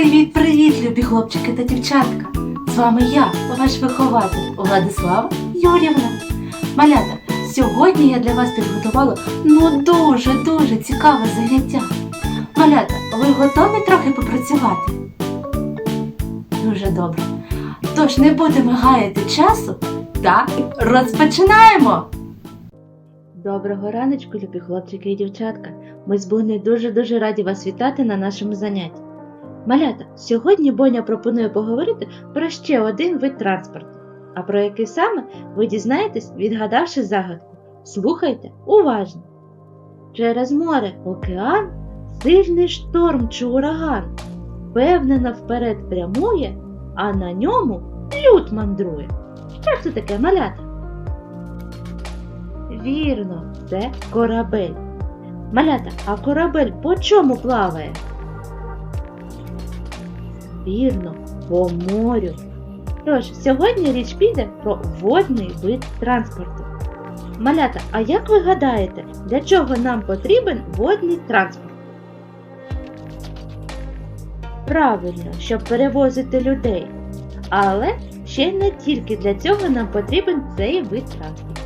Привіт-привіт, любі хлопчики та дівчатка! З вами я, ваш вихователь Владислава Юрівна. Малята, сьогодні я для вас підготувала ну дуже-дуже цікаве заняття. Малята, ви готові трохи попрацювати? Дуже добре. Тож не будемо гаяти часу та розпочинаємо! Доброго раночку, любі хлопчики і дівчатка. Ми з Бунею дуже-дуже раді вас вітати на нашому занятті. Малята, сьогодні Боня пропонує поговорити про ще один вид транспорту. А про який саме ви дізнаєтесь, відгадавши загадку. Слухайте уважно. Через море океан, сильний шторм чи ураган, впевнено вперед прямує, а на ньому люд мандрує. Що це таке малята? Вірно, це корабель. Малята, а корабель по чому плаває? Вірно, по морю. Тож, сьогодні річ піде про водний вид транспорту. Малята, а як ви гадаєте, для чого нам потрібен водний транспорт? Правильно, щоб перевозити людей. Але ще не тільки для цього нам потрібен цей вид транспорту.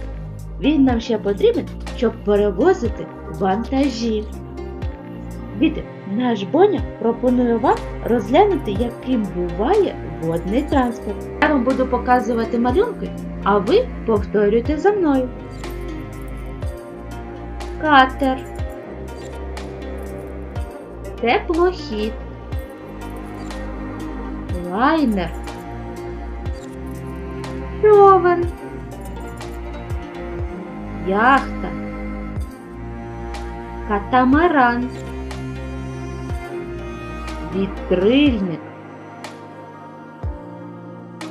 Він нам ще потрібен, щоб перевозити вантажі. Діти, наш Боня пропонує вам розглянути, яким буває водний транспорт. Я вам буду показувати малюнки, а ви повторюйте за мною. Катер. Теплохід. Лайнер. Човен. Яхта. Катамаран. Вітрильник.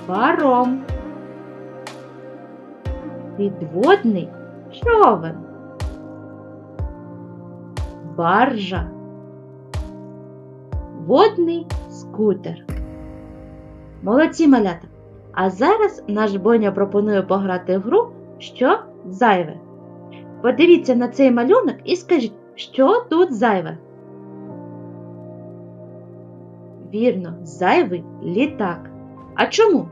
Паром. Підводний човен. Баржа. Водний скутер. Молодці малята! А зараз наш Боня пропонує пограти в гру що зайве. Подивіться на цей малюнок і скажіть, що тут зайве. Вірно, зайвий літак. А чому?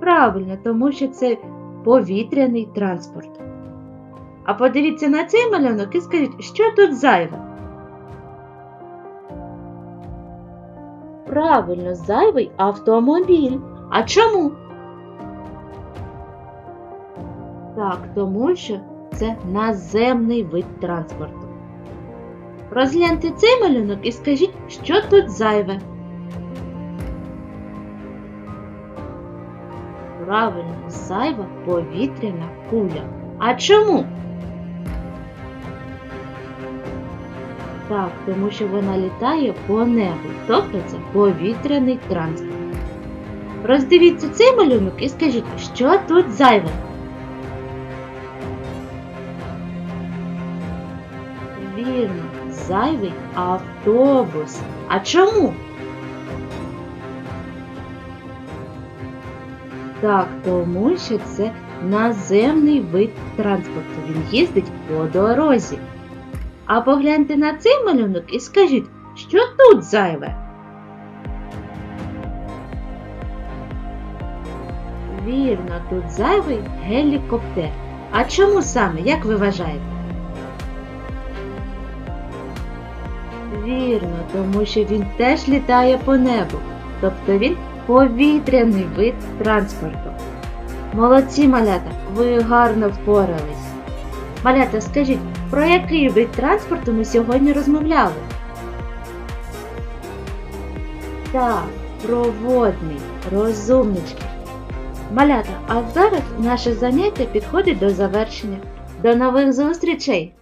Правильно, тому що це повітряний транспорт. А подивіться на цей малюнок і скажіть, що тут зайве. Правильно, зайвий автомобіль. А чому? Так, тому що це наземний вид транспорту. Розгляньте цей малюнок і скажіть, що тут зайве. Правильно, зайва повітряна куля. А чому? Так, тому що вона літає по небу, тобто це повітряний транспорт. Роздивіться цей малюнок і скажіть, що тут зайве. Вірно, зайвий автобус. А чому? Так, тому що це наземний вид транспорту. Він їздить по дорозі. А погляньте на цей малюнок і скажіть, що тут зайве? Вірно, тут зайвий гелікоптер. А чому саме, як ви вважаєте? Вірно, тому що він теж літає по небу, тобто він повітряний вид транспорту. Молодці малята, ви гарно впорались. Малята, скажіть, про який вид транспорту ми сьогодні розмовляли? Так, про водний, розумнички. Малята, а зараз наше заняття підходить до завершення. До нових зустрічей!